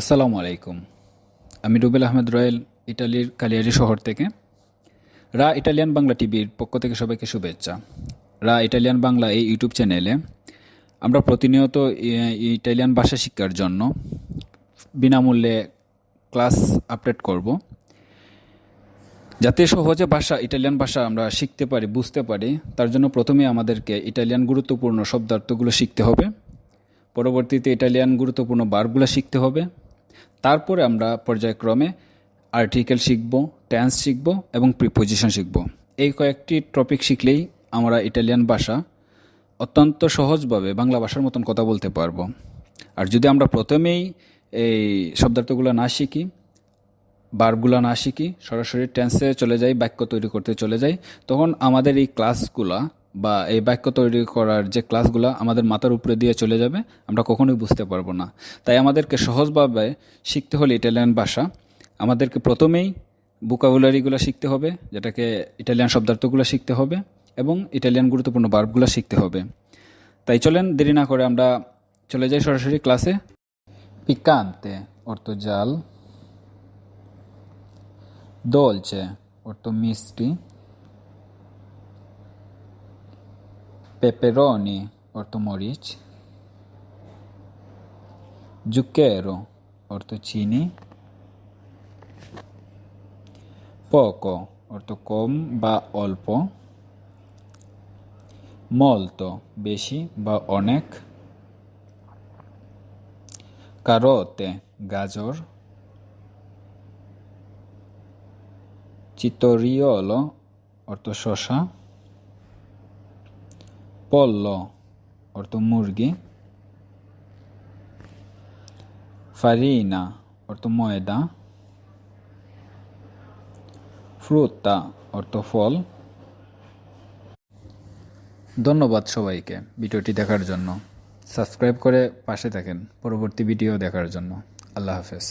আসসালামু আলাইকুম। আমি রুবেল আহমেদ রয়েল, ইটালির কালিয়ারি শহর থেকে। রা ইটালিয়ান বাংলা টিভির পক্ষ থেকে সবাইকে শুভেচ্ছা। রা ইটালিয়ান বাংলা এই ইউটিউব চ্যানেলে আমরা প্রতিনিয়ত ইটালিয়ান ভাষা শিক্ষার জন্য বিনামূল্যে ক্লাস আপডেট করব। যাতে সহজে ভাষা, ইটালিয়ান ভাষা আমরা শিখতে পারি, বুঝতে পারি, তার জন্য প্রথমে আমাদেরকে ইটালিয়ান গুরুত্বপূর্ণ শব্দার্থগুলো শিখতে হবে। পরবর্তীতে ইটালিয়ান গুরুত্বপূর্ণ বারগুলো শিখতে হবে। তারপরে আমরা পর্যায়ক্রমে আর্টিকেল শিখব টেন্স শিখব এবং প্রিপোজিশন শিখব। এই কয়েকটি টপিক শিখলেই আমরা ইটালিয়ান ভাষা অত্যন্ত সহজভাবে বাংলা ভাষার মতন কথা বলতে পারব। আর যদি আমরা প্রথমেই এই শব্দার্থগুলো না শিখি বারগুলো না শিখি, সরাসরি টেন্সে চলে যাই, বাক্য তৈরি করতে চলে যাই, তখন আমাদের এই ক্লাসগুলা বা এই বাক্য তৈরি করার যে ক্লাসগুলো আমাদের মাথার উপরে দিয়ে চলে যাবে, আমরা কখনোই বুঝতে পারব না। তাই আমাদেরকে সহজভাবে শিখতে হলে ইটালিয়ান ভাষা। আমাদেরকে প্রথমেই বুকাবুলারিগুলো শিখতে হবে, যেটাকে ইটালিয়ান শব্দার্থগুলো শিখতে হবে এবং ইটালিয়ান গুরুত্বপূর্ণ বার্বগুলো শিখতে হবে। তাই চলেন দেরি না করে আমরা চলে যাই সরাসরি ক্লাসে। পিকান্তে অর্থ জাল dolce অর্থ মিষ্টি পেপারনি অর্থ মরিচ জুকেরো অর্থ চিনি পোকো অর্থ কম বা অল্প মলতো বেশি বা অনেক কারোতে গাজর চিতরিওলো অর্থ শশা পল্ল অর্থ মুরগি ফারিনা অর্থ ময়দা ফ্রুতা অর্থ ফল। ধন্যবাদ সবাইকে ভিডিওটি দেখার জন্য। সাবস্ক্রাইব করে পাশে থাকেন। পরবর্তী ভিডিও দেখার জন্য। আল্লাহ হাফেজ।